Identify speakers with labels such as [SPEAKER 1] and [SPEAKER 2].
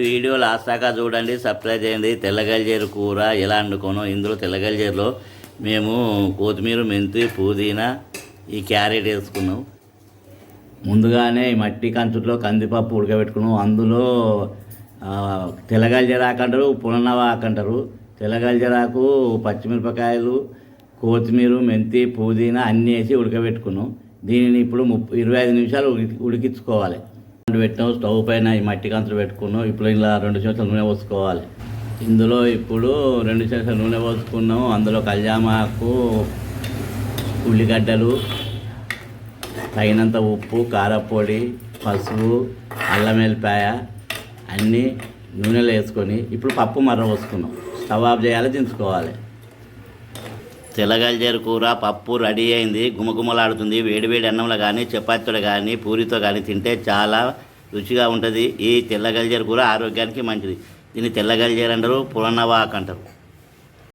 [SPEAKER 1] Video last దాకా చూడండి subscribe చేయండి. తెల్లగల్జేరు కూర ఎలా వండుకోను ఇందులో తెల్లగల్జేరులో మేము కొత్తిమీర మెంతి పుదీనా ఈ క్యారెట్ వేసుకున్నాం. ముందుగానే ఈ మట్టి కంచుట్లో కందిపప్పు ఉడకబెట్టుకున్నాం. అందులో ఆ, తెల్లగల్జరాకు అంటారు పుననవాకు అంటారు. తెల్లగల్జరాకు పచ్చిమిరపకాయలు కొత్తిమీర మెంతి పుదీనా అన్నీ వేసి ఉడకబెట్టుకున్నాం. దీనిని ఇప్పుడు ముప్పై ఇరవై ఐదు నిమిషాలు ఉడికి ఉడికించుకోవాలి. పెట్టినాం స్టవ్ పైన ఈ మట్టి కంచులు పెట్టుకున్నాం. ఇప్పుడు ఇలా రెండు చెంచాలు నూనె పోసుకోవాలి. ఇందులో ఇప్పుడు రెండు చెంచాలు నూనె పోసుకున్నాం. అందులో కళ్యామాకు ఉల్లిగడ్డలు తగినంత ఉప్పు కారపొడి పసుపు అల్లం వెల్లిపాయ అన్నీ నూనెలో వేసుకొని ఇప్పుడు పప్పు మర్ర పోసుకున్నాం. స్టవ్ ఆఫ్ చేయాలి దించుకోవాలి. తెల్లగల్జేరు కూర పప్పు రెడీ అయింది. గుమగుమలాడుతుంది వేడివేడి అన్నంలో కానీ చపాతీతో కానీ పూరితో కానీ తింటే చాలా రుచిగా ఉంటుంది. ఈ తెల్లగల్జేరు కూర ఆరోగ్యానికి మంచిది. దీన్ని తెల్లగల్జేరు అంటారు పులన్నవాక్ అంటారు.